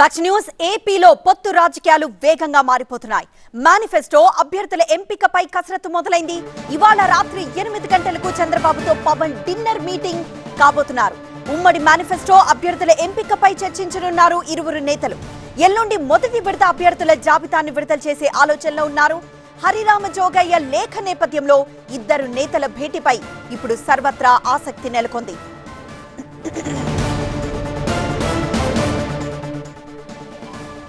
Back news ఏపీలో పొత్తు రాజకీయాలు వేగంగా మారిపోతున్నాయి. మేనిఫెస్టో అభ్యర్థుల ఎంపికపై కసరత్తు మొదలైంది. ఇవాళ రాత్రి ఎనిమిది గంటలకు చంద్రబాబుతో పవన్ డిన్నర్ మీటింగ్ కాబోతున్నారు. ఉమ్మడి మేనిఫెస్టో అభ్యర్థుల ఎంపికపై చర్చించనున్నారు ఇరువురు నేతలు. ఎల్లుండి మొదటి విడత అభ్యర్థుల జాబితాను విడుదల చేసే ఆలోచనలో ఉన్నారు. హరిరామ జోగయ్య లేఖ నేపథ్యంలో ఇద్దరు నేతల భేటీపై ఇప్పుడు సర్వత్రా ఆసక్తి నెలకొంది.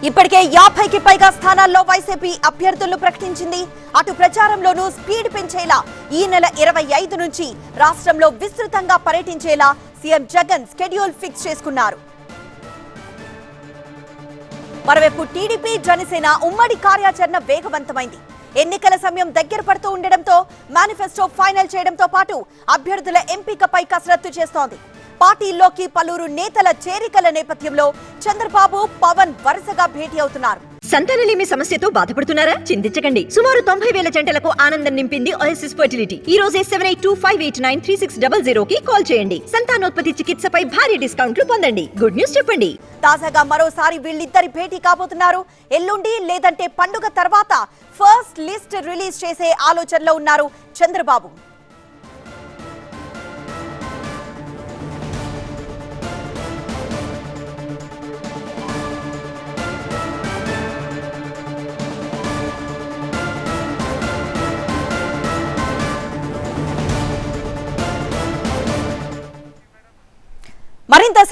ఇప్పటికే యాభైకి పైగా స్థానాల్లో వైసీపీ అభ్యర్థులను ప్రకటించింది. అటు ప్రచారంలోనూ స్పీడ్ పెంచేలా ఈ నెల ఇరవై ఐదు నుంచి రాష్ట్రంలో విస్తృతంగా పర్యటించేలా సీఎం జగన్ స్కెడ్యూల్ ఫిక్స్ చేసుకున్నారు. మరోవైపు టీడీపీ జనసేన ఉమ్మడి కార్యాచరణ వేగవంతమైంది. ఎన్నికల సమయం దగ్గర పడుతూ ఉండడంతో మేనిఫెస్టో ఫైనల్ చేయడంతో పాటు అభ్యర్థుల ఎంపికపై కసరత్తు చేస్తోంది. పార్టీల్లోకి పలువురు నేతల చేరికల నేపథ్యంలో చంద్రబాబు పవన్ వరుసగా భేటీ అవుతున్నారు. సంతానలేమి సమస్యతో బాధపడుతున్నారా? చింతించకండి. సుమారు తొంభై వేల జంటలకు ఆనందం నింపింది ఓఎస్ఎస్ ఫర్టిలిటీ ఈ రోజే seven eight two five eight nine three six double zero కి కాల్ చేయండి. సంతానోత్పత్తి చికిత్సపై భారీ డిస్కౌంట్లు పొందండి. గుడ్ న్యూస్ చెప్పండి. తాజాగా మరోసారి వీళ్ళిద్దరి భేటీ కాబోతున్నారు. ఎల్లుండి లేదంటే పండుగ తర్వాత ఫస్ట్ లిస్ట్ రిలీజ్ చేసే ఆలోచనలో ఉన్నారు చంద్రబాబు.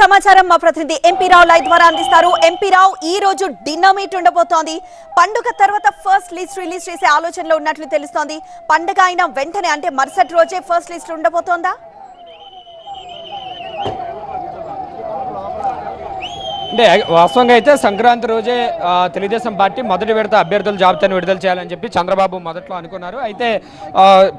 సమాచారం మా ప్రతినిధి ఎంపీ రావు లైవ్ ద్వారా అందిస్తారు. ఎంపీ రావు ఈ రోజు డిన్నర్ మీట్ ఉండబోతోంది. పండుగ తర్వాత ఫస్ట్ లిస్ట్ రిలీజ్ చేసే ఆలోచనలో ఉన్నట్లు తెలుస్తోంది. పండుగ అయిన వెంటనే అంటే మరుసటి రోజే ఫస్ట్ లిస్ట్ ఉండబోతోందా? అంటే వాస్తవంగా అయితే సంక్రాంతి రోజే తెలుగుదేశం పార్టీ మొదటి విడత అభ్యర్థుల జాబితాను విడుదల చేయాలని చెప్పి చంద్రబాబు మొదట్లో అనుకున్నారు. అయితే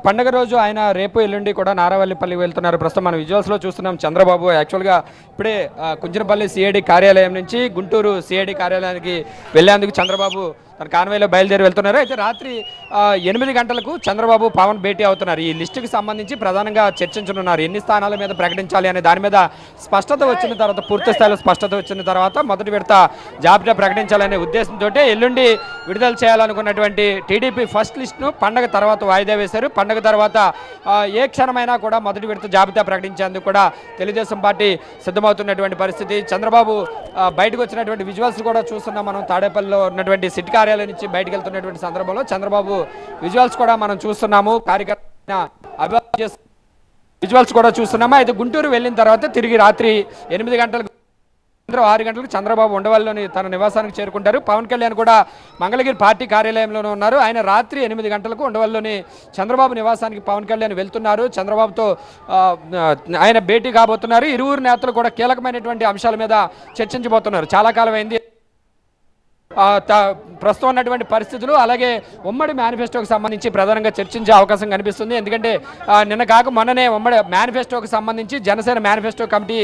పండగ రోజు ఆయన రేపు ఎల్లుండి కూడా నారావల్లిపల్లి వెళ్తున్నారు. ప్రస్తుతం మనం విజువల్స్లో చూస్తున్నాం చంద్రబాబు. యాక్చువల్గా ఇప్పుడే ఆ, కుంజనపల్లి సిఐడి కార్యాలయం నుంచి గుంటూరు సిఐడి కార్యాలయానికి వెళ్ళేందుకు చంద్రబాబు తన కాన్వేలో బయలుదేరి వెళ్తున్నారు. అయితే రాత్రి ఎనిమిది గంటలకు చంద్రబాబు పవన్ భేటీ అవుతున్నారు. ఈ లిస్టుకి సంబంధించి ప్రధానంగా చర్చించనున్నారు. ఎన్ని స్థానాల మీద ప్రకటించాలి అనే దాని మీద స్పష్టత వచ్చిన తర్వాత పూర్తి స్థాయిలో స్పష్టత వచ్చిన తర్వాత మొదటి విడత జాబితా ప్రకటించాలనే ఉద్దేశంతో ఎల్లుండి విడుదల చేయాలనుకున్నటువంటి టీడీపీ ఫస్ట్ లిస్ట్ను పండగ తర్వాత వాయిదా వేశారు. పండగ తర్వాత ఏ క్షణమైనా కూడా మొదటి విడత జాబితా ప్రకటించేందుకు కూడా తెలుగుదేశం పార్టీ సిద్ధమవుతున్నటువంటి పరిస్థితి. చంద్రబాబు బయటకు వచ్చినటువంటి విజువల్స్ కూడా చూస్తున్నాం మనం. తాడేపల్లిలో ఉన్నటువంటి సిట్ కార్యాలయం నుంచి బయటకు వెళ్తున్నటువంటి సందర్భంలో చంద్రబాబు విజువల్స్ కూడా మనం చూస్తున్నాము. కార్యకర్త అభివృద్ధి విజువల్స్ కూడా చూస్తున్నాము. అయితే గుంటూరు వెళ్ళిన తర్వాత తిరిగి రాత్రి ఎనిమిది గంటలకు సాయంత్రం ఆరు గంటలకు చంద్రబాబు ఉండవల్లిలోని తన నివాసానికి చేరుకుంటారు. పవన్ కళ్యాణ్ కూడా మంగళగిరి పార్టీ కార్యాలయంలోనే ఉన్నారు. ఆయన రాత్రి ఎనిమిది గంటలకు ఉండవల్లిలోని చంద్రబాబు నివాసానికి పవన్ కళ్యాణ్ వెళ్తున్నారు. చంద్రబాబుతో ఆయన భేటీ కాబోతున్నారు. ఇరువురు నేతలు కూడా కీలకమైనటువంటి అంశాల మీద చర్చించబోతున్నారు. చాలా కాలం అయింది ప్రస్తుతం ఉన్నటువంటి పరిస్థితులు అలాగే ఉమ్మడి మేనిఫెస్టోకి సంబంధించి ప్రధానంగా చర్చించే అవకాశం కనిపిస్తుంది. ఎందుకంటే నిన్న కాక మొన్ననే ఉమ్మడి మేనిఫెస్టోకి సంబంధించి జనసేన మేనిఫెస్టో కమిటీ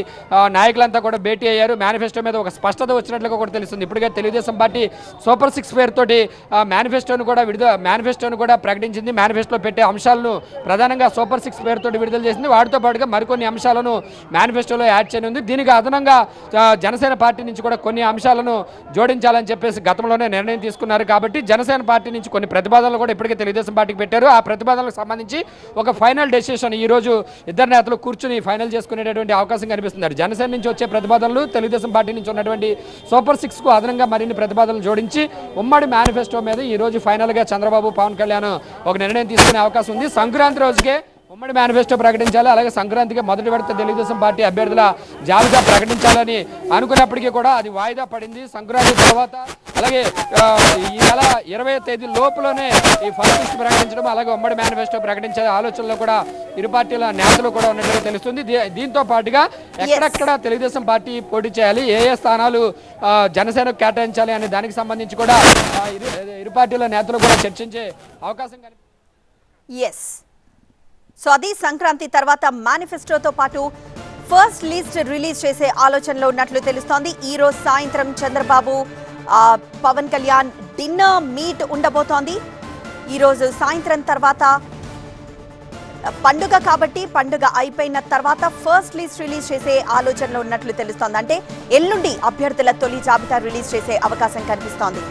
నాయకులంతా కూడా భేటీ అయ్యారు. మేనిఫెస్టో మీద ఒక స్పష్టత వచ్చినట్లుగా కూడా తెలుస్తుంది. ఇప్పటికే తెలుగుదేశం పార్టీ సూపర్ సిక్స్ పేరుతోటి ఆ, మేనిఫెస్టోను కూడా విడుదల మేనిఫెస్టోను కూడా ప్రకటించింది. మేనిఫెస్టోలో పెట్టే అంశాలను ప్రధానంగా సూపర్ సిక్స్ పేరుతోటి విడుదల చేసింది. వాటితో పాటుగా మరికొన్ని అంశాలను మేనిఫెస్టోలో యాడ్ చేయనుంది. దీనికి అదనంగా జనసేన పార్టీ నుంచి కూడా కొన్ని అంశాలను జోడించాలని చెప్పేసి గతంలోనే నిర్ణయం తీసుకున్నారు కాబట్టి జనసేన పార్టీ నుంచి కొన్ని ప్రతిపాదనలు కూడా ఇప్పటికే తెలుగుదేశం పార్టీకి పెట్టారు. ఆ ప్రతిపాదనలకు సంబంధించి ఒక ఫైనల్ డెసిషన్ ఈ రోజు ఇద్దరు నేతలు కూర్చుని ఫైనల్ చేసుకునేటటువంటి అవకాశం కనిపిస్తున్నారు. జనసేన నుంచి వచ్చే ప్రతిపాదనలు తెలుగుదేశం పార్టీ నుంచి ఉన్నటువంటి సూపర్ సిక్స్కు అదనంగా మరిన్ని ప్రతిపాదనలు జోడించి ఉమ్మడి మేనిఫెస్టో మీద ఈ రోజు చంద్రబాబు పవన్ కళ్యాణ్ ఒక నిర్ణయం తీసుకునే అవకాశం ఉంది. సంక్రాంతి రోజుకే ఉమ్మడి మేనిఫెస్టో ప్రకటించాలి. అలాగే సంక్రాంతికి మొదటి విడత తెలుగుదేశం పార్టీ అభ్యర్థుల జాబితా ప్రకటించాలని అనుకున్నప్పటికీ కూడా అది వాయిదా పడింది. సంక్రాంతి తర్వాత అలాగే ఈ నెల ఇరవై తేదీ లోపులోనే ఈ ఫస్ట్ లిస్ట్ ప్రకటించడం అలాగే ఉమ్మడి మేనిఫెస్టో ప్రకటించే ఆలోచనలో కూడా ఇరు పార్టీల నేతలు కూడా ఉన్నట్టుగా తెలుస్తుంది. దీంతో పాటుగా ఎక్కడెక్కడ తెలుగుదేశం పార్టీ పోటీ చేయాలి ఏ ఏ స్థానాలు జనసేనకు కేటాయించాలి అనే దానికి సంబంధించి కూడా ఇరు పార్టీల నేతలు కూడా చర్చించే అవకాశం కనిపిస్తుంది ఎస్ సో అది సంక్రాంతి తర్వాత మేనిఫెస్టోతో పాటు ఫస్ట్ లిస్ట్ రిలీజ్ చేసే ఆలోచనలో ఉన్నట్లు తెలుస్తోంది. ఈ రోజు సాయంత్రం చంద్రబాబు పవన్ కళ్యాణ్ డిన్నర్ మీట్ ఉండబోతోంది. ఈ రోజు సాయంత్రం తర్వాత పండుగ కాబట్టి పండుగ అయిపోయిన తర్వాత ఫస్ట్ లిస్ట్ రిలీజ్ చేసే ఆలోచనలో ఉన్నట్లు తెలుస్తోంది. అంటే ఎల్లుండి అభ్యర్థుల తొలి జాబితా రిలీజ్ చేసే అవకాశం కనిపిస్తోంది.